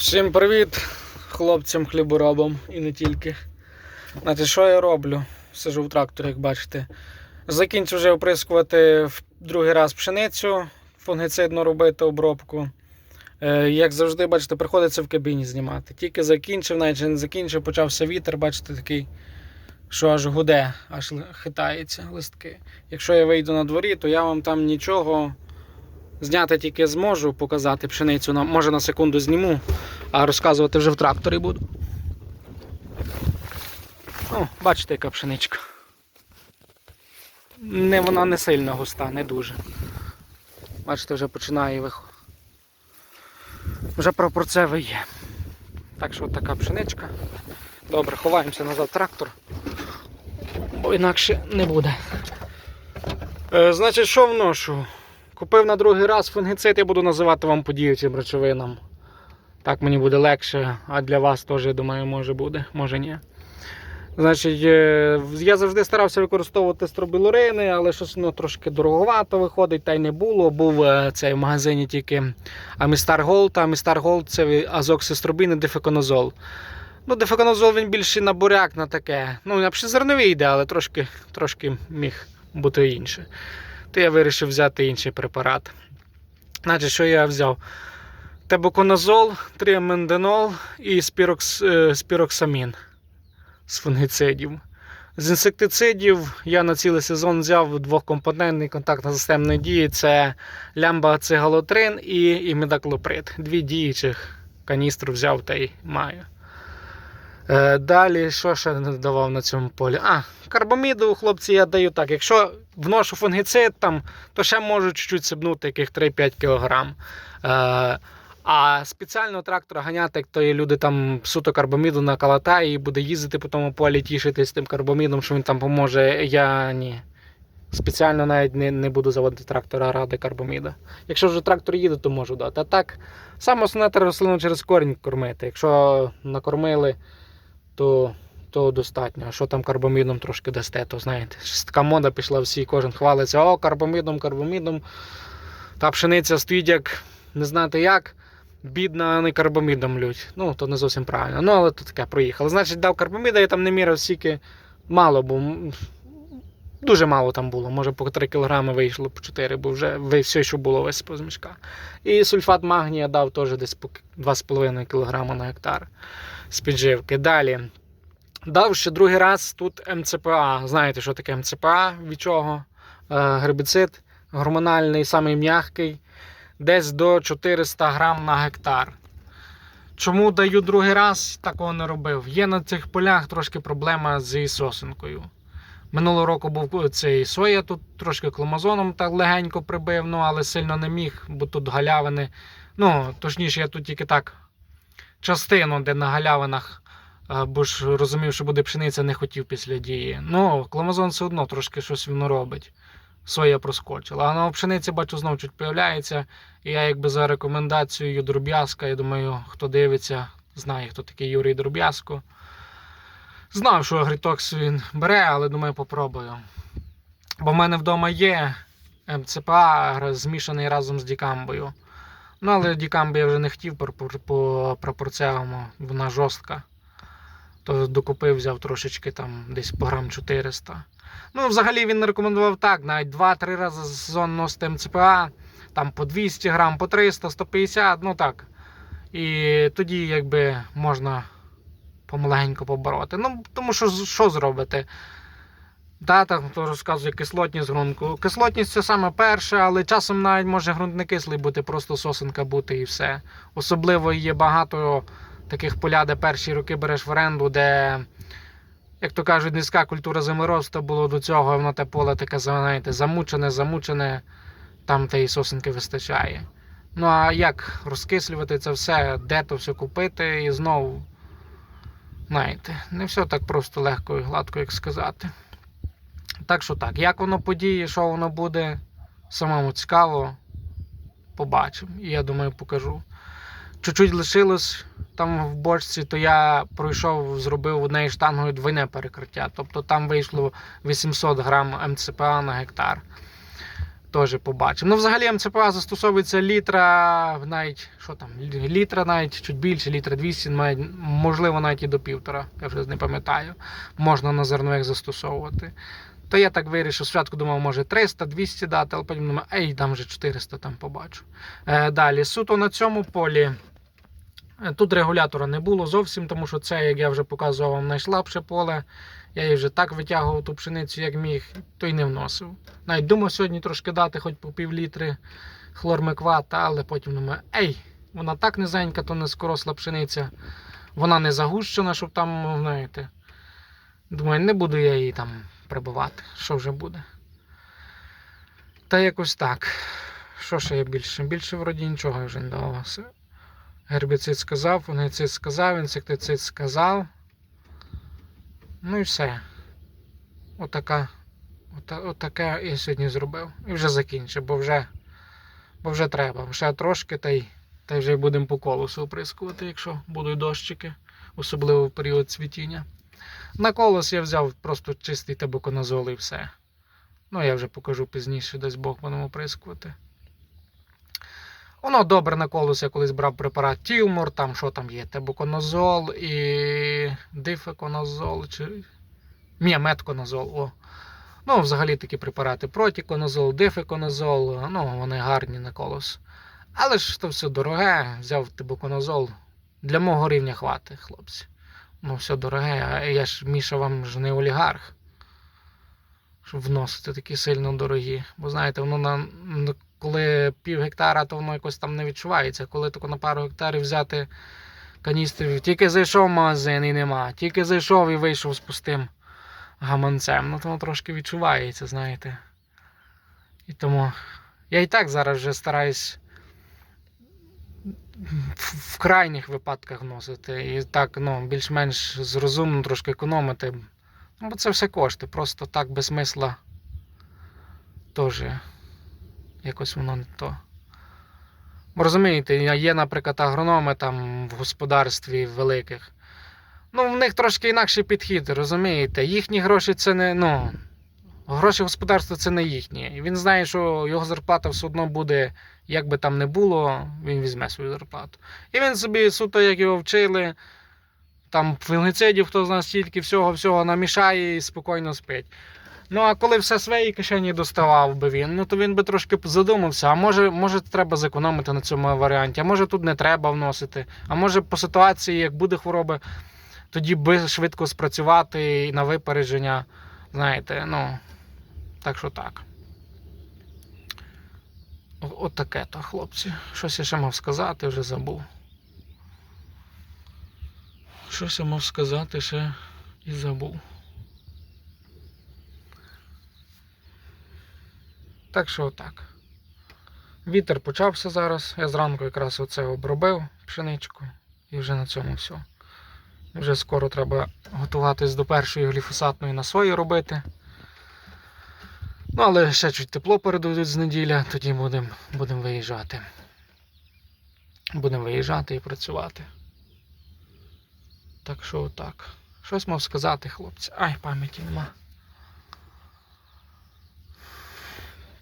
Всім привіт хлопцям хліборобам і не тільки. Знаєте, що я роблю? Сижу в тракторі, як бачите. Закінчив вже оприскувати в другий раз пшеницю, фунгицидно робити обробку. Е, Як завжди, бачите, приходиться в кабіні знімати. Тільки закінчив, навіть не закінчив, почався вітер, бачите, такий, що аж гуде, аж хитається листки. Якщо я вийду на дворі, то я вам там нічого зняти тільки зможу, показати пшеницю. Може на секунду зніму, а розказувати вже в тракторі буду. О, бачите, яка пшеничка. Не, вона не сильно густа, не дуже. Бачите, вже починає вих... Вже пропорцевий є. Так що от така пшеничка. Добре, ховаємося назад трактор. Бо інакше не буде. Е, значить, що вношу? Купив на другий раз фунгицид, я буду називати вам подіючим речовинам. Так мені буде легше, а для вас теж, я думаю, може буде, може ні. Значить, е, я завжди старався використовувати стробілурини, але щось ну, трошки дороговато виходить, та й не було. Був е, цей в магазині тільки Амістар Голд, а Амістар Голд це азоксистробін і дефеконозол. Ну, дефеконозол він більший на буряк, на таке. Ну, на зерновий йде, але трошки, трошки міг бути інше. То я вирішив взяти інший препарат. Значить, що я взяв? Тебуконазол, триаменденол і спірокс, е, спіроксамін з фунгицидів. З інсектицидів я на цілий сезон взяв двохкомпонентний контактно-системної дії це лямбацигалотрин і імідаклоприд. Дві діючих каністру взяв та й маю. Е, Далі, що ще не давав на цьому полі? А, карбаміду, хлопці, я даю так. Якщо вношу фунгицид, там, то ще можу чуть-чуть сипнути яких 3-5 кг. Е, а спеціального трактора ганяти, як то є люди там суто карбаміду накалатає і буде їздити по тому полі, тішитись тим карбамідом, що він там поможе. Я ні. Спеціально навіть не, не буду заводити трактора ради карбаміда. Якщо вже трактор їде, то можу дати. А так, саме основне рослину через корінь кормити. Якщо накормили, то, то достатньо. А що там карбамідом трошки дасте, то знаєте, така мода пішла, всі, кожен хвалиться, о, карбамідом, карбамідом. Та пшениця стоїть як не знати як. Бідна, а не карбамідом лють. Ну, то не зовсім правильно. Ну, але то таке проїхало. Значить, дав карбаміда, я там не міряв стільки мало, бо дуже мало там було. Може по 3 кг вийшло, по 4, бо вже все, що було висипав з мішка. І сульфат магнія дав теж десь по 2,5 кг на гектар з підживки. Далі. Дав ще другий раз тут МЦПА. Знаєте, що таке МЦПА? Від чого? Е, Гербіцид гормональний, самий м'який, десь до 400 грам на гектар. Чому даю другий раз, такого не робив. Є на цих полях трошки проблема з сосенкою. Минулого року був цей соя, тут трошки кломазоном так легенько прибив, ну але сильно не міг, бо тут галявини. Ну, точніше, я тут тільки так частину, де на галявинах, е, бо ж розумів, що буде пшениця, не хотів після дії. Ну, кломазон все одно трошки щось воно робить. Соя проскочила. А на пшениці, бачу, знову чуть появляється. І я якби за рекомендацією Дроб'язка, я думаю, хто дивиться, знає, хто такий Юрій Дроб'язко. Знав, що Агрітокс він бере, але думаю, попробую. Бо в мене вдома є МЦПА змішаний разом з Дікамбою. Ну, але Дікамби я вже не хотів по, по, по вона жорстка. То докупив, взяв трошечки там десь по грам 400. Ну, взагалі він рекомендував так, навіть 2-3 рази за сезон носити МЦПА, там по 200 грам, по 300, 150, ну так. І тоді якби можна помаленьку побороти. Ну, тому що що зробити? Да, там хто розказує кислотність ґрунту. Кислотність це саме перше, але часом навіть може ґрунт не кислий бути, просто сосенка бути і все. Особливо є багато таких поля, де перші роки береш в оренду, де, як то кажуть, низька культура землеробства було до цього, воно те поле таке, знаєте, замучене, замучене, там тієї сосенки вистачає. Ну а як розкислювати це все, де то все купити і знову, знаєте, не все так просто легко і гладко, як сказати. Так що так, як воно подіє, що воно буде, самому цікаво, побачимо. І я думаю, покажу. Чуть-чуть лишилось там в бочці, то я пройшов, зробив однією штангою двойне перекриття. Тобто там вийшло 800 грам МЦПА на гектар. теж побачимо. Ну, взагалі МЦПА застосовується літра, навіть що там, літра навіть чуть більше, літра 200, навіть, можливо, навіть і до півтора, я вже не пам'ятаю. Можна на зернових застосовувати. То я так вирішив, спочатку думав, може 300-200 дати, але потім думаю, ей, там вже 400 там побачу. Е, далі, суто на цьому полі. е, Тут регулятора не було зовсім, тому що це, як я вже показував, вам найслабше поле. Я її вже так витягував ту пшеницю, як міг, то й не вносив. Навіть думав сьогодні трошки дати, хоч по пів літри хлормиквата, але потім думаю, ей, вона так низенька, то не скоросла пшениця. Вона не загущена, щоб там, знаєте. Думаю, не буду я її там прибивати. Що вже буде? Та якось так. Що ще є більше? Більше вроді нічого вже не давав. Гербіцид сказав, фунгіцид сказав, інсектицид сказав. Ну і все. Отака. Ота, отаке я сьогодні зробив. І вже закінчив, бо вже, бо вже треба. Ще трошки та й, та й вже будемо по колосу оприскувати, якщо будуть дощики, особливо в період цвітіння. На колос я взяв просто чистий табаконазол і все. Ну, я вже покажу пізніше, десь Бог будемо оприскувати. Воно добре на колос, я колись брав препарат Тілмор, там що там є, тебуконазол і дифеконазол, чи. Ні. О. Ну, взагалі такі препарати протіконазол, дифеконазол, ну, вони гарні на колос. Але ж то все дороге, взяв тебуконазол. Для мого рівня хватить, хлопці. Ну, все дороге, а я ж Міша вам ж не олігарх. Щоб вносити такі сильно дорогі. Бо знаєте, воно на, коли пів гектара, то воно якось там не відчувається. Коли тако на пару гектарів взяти каністрів, тільки зайшов в магазин і нема, тільки зайшов і вийшов з пустим гаманцем. Ну то воно трошки відчувається, знаєте. І тому я і так зараз вже стараюсь крайніх випадках вносити. І так, ну, більш-менш зрозумно трошки економити. Ну, бо це все кошти. Просто так без смисла теж якось воно не то. Бо розумієте, є, наприклад, агрономи там в господарстві великих. Ну, в них трошки інакший підхід, розумієте? Їхні гроші це не. ну, Гроші господарства це не їхні. Він знає, що його зарплата все одно буде, як би там не було, він візьме свою зарплату. І він собі суто, як його вчили, там фунгицидів, хто з нас стільки всього-всього намішає і спокійно спить. Ну, а коли все своєї кишені доставав би він, ну то він би трошки задумався, а може, може треба зекономити на цьому варіанті, а може тут не треба вносити, а може по ситуації, як буде хвороба, тоді би швидко спрацювати і на випередження. Знаєте, ну, так що так. От таке то, хлопці. Щось я ще мав сказати, вже забув. Щось я мав сказати ще і забув. Так що отак. Вітер почався зараз. Я зранку якраз оце обробив пшеничку і вже на цьому все. Вже скоро треба готуватись до першої гліфосатної на сої робити. Ну, але ще чуть тепло передадуть з неділя, тоді будемо будем виїжджати. Будемо виїжджати і працювати. Так що отак. Щось мав сказати, хлопці. Ай, пам'яті нема.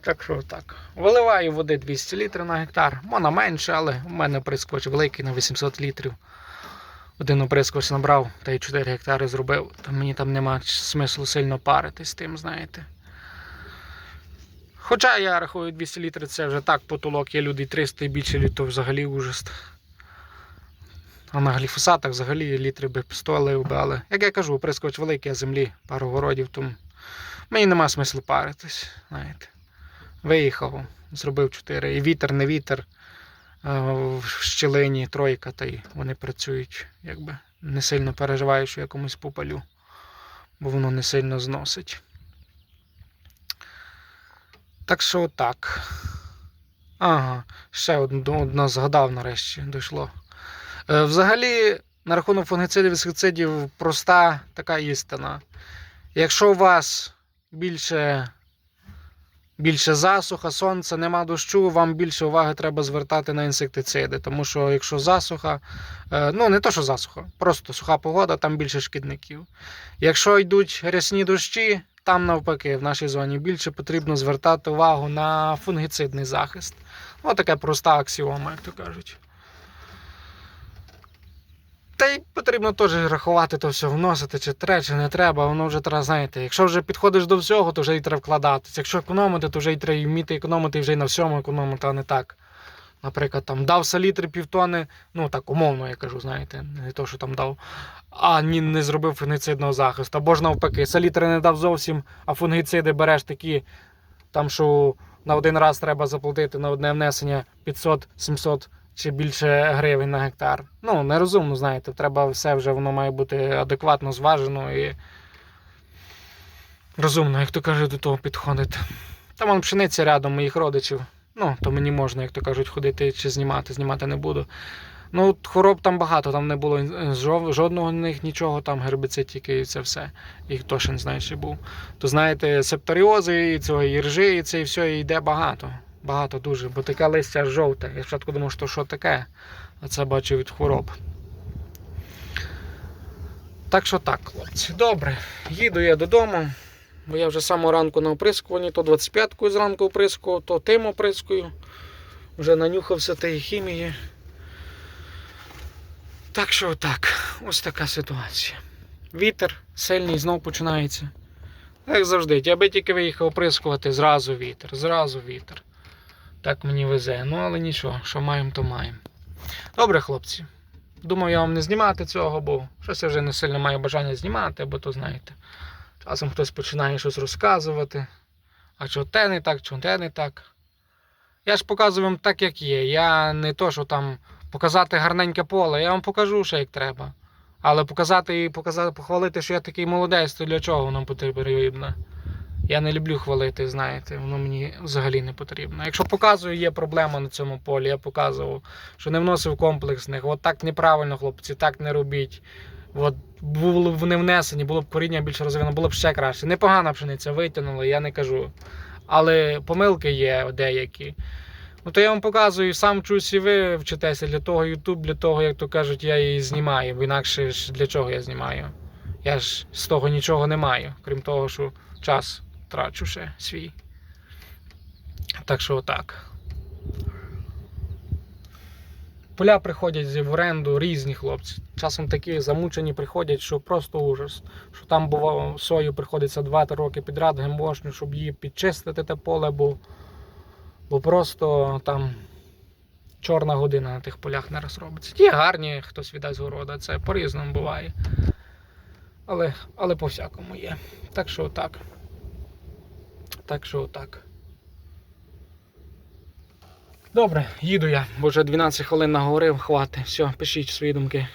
Так що отак. Виливаю води 200 літрів на гектар. Можна менше, але у мене прискоч великий на 800 літрів. Один оприскувач набрав та й 4 гектари зробив. То мені там нема смислу сильно паритись тим, знаєте. Хоча я рахую 200 літрів це вже так потолок, є люди 300 і більше літрів взагалі ужас. А на гліфосатах взагалі літри би би, але як я кажу, оприскувач великий, а землі пару городів, тому мені нема смислу паритись, знаєте. Виїхав, зробив 4. І вітер, не вітер. В щелині тройка, та й вони працюють, якби не сильно переживаю, що я попалю, бо воно не сильно зносить. Так що так. Ага, ще одно згадав нарешті, дійшло. Е, взагалі, на рахунок фунгицидів і інсектицидів проста така істина. Якщо у вас більше більше засуха, сонця, нема дощу, вам більше уваги треба звертати на інсектициди. Тому що якщо засуха, е, ну не то, що засуха, просто суха погода, там більше шкідників. Якщо йдуть рясні дощі, там навпаки, в нашій зоні більше потрібно звертати увагу на фунгіцидний захист. Ось така проста аксіома, як то кажуть. Та й потрібно теж рахувати то все, вносити, чи треба, чи не треба. Воно вже треба, знаєте, якщо вже підходиш до всього, то вже і треба вкладатися. Якщо економити, то вже і треба вміти економити і вже й на всьому економити, а не так. Наприклад, там дав салітри півтони, ну так умовно я кажу, знаєте, не то, що там дав, а ні, не зробив фунгіцидного захисту. Або ж навпаки, салітри не дав зовсім, а фунгіциди береш такі, там, що на один раз треба заплатити на одне внесення 500-700 чи більше гривень на гектар. Ну, нерозумно, знаєте, треба все вже воно має бути адекватно зважено і розумно, як то кажуть, до того підходити. Там вон пшениця рядом моїх родичів. Ну, то мені можна, як то кажуть, ходити чи знімати, знімати не буду. Ну, хвороб там багато, там не було е, жодного них нічого, там гербицид тільки і це все. І хто ще не знає, чи був. То знаєте, септоріози, і цього і і це і все і йде багато. Багато дуже, бо таке листя жовте. Я спочатку думав, що що таке, а це бачу від хвороб. Так що так, хлопці. Добре, їду я додому. Бо я вже з самого ранку на оприскуванні, то 25-кою зранку оприскував, то тим оприскую. Вже нанюхався тієї хімії. Так що так, ось така ситуація. Вітер сильний знов починається. Як завжди, аби тільки виїхав оприскувати, зразу вітер, зразу вітер. Так мені везе. Ну але нічого, що маємо, то маємо. Добре, хлопці. Думаю, я вам не знімати цього, бо щось я вже не сильно маю бажання знімати, бо то знаєте. Часом хтось починає щось розказувати. А чого те не так, чого те не так. Я ж показую вам так, як є. Я не то, що там показати гарненьке поле, я вам покажу ще як треба. Але показати і показати, похвалити, що я такий молодець, то для чого воно потрібно? Я не люблю хвалити, знаєте, воно мені взагалі не потрібно. Якщо показую, є проблема на цьому полі, я показував, що не вносив комплексних. От так неправильно, хлопці, так не робіть. От було б не внесені, було б коріння більше розвинено, було б ще краще. Непогана пшениця витягнула, я не кажу. Але помилки є деякі. Ну то я вам показую, сам вчусь і ви вчитеся для того YouTube, для того, як то кажуть, я її знімаю. Бо інакше ж для чого я знімаю? Я ж з того нічого не маю, крім того, що час трачу ще свій. Так що отак. Поля приходять в оренду різні хлопці. Часом такі замучені приходять, що просто ужас. Що там бувало сою приходиться 2-3 роки підряд гемошню, щоб її підчистити те поле, бо, бо просто там чорна година на тих полях не раз робиться. Ті гарні, хтось віддасть города, це по-різному буває. Але, але по-всякому є. Так що так. Так що так. Добре, їду я, бо вже 12 хвилин наговорив, хватить. Все, пишіть свої думки.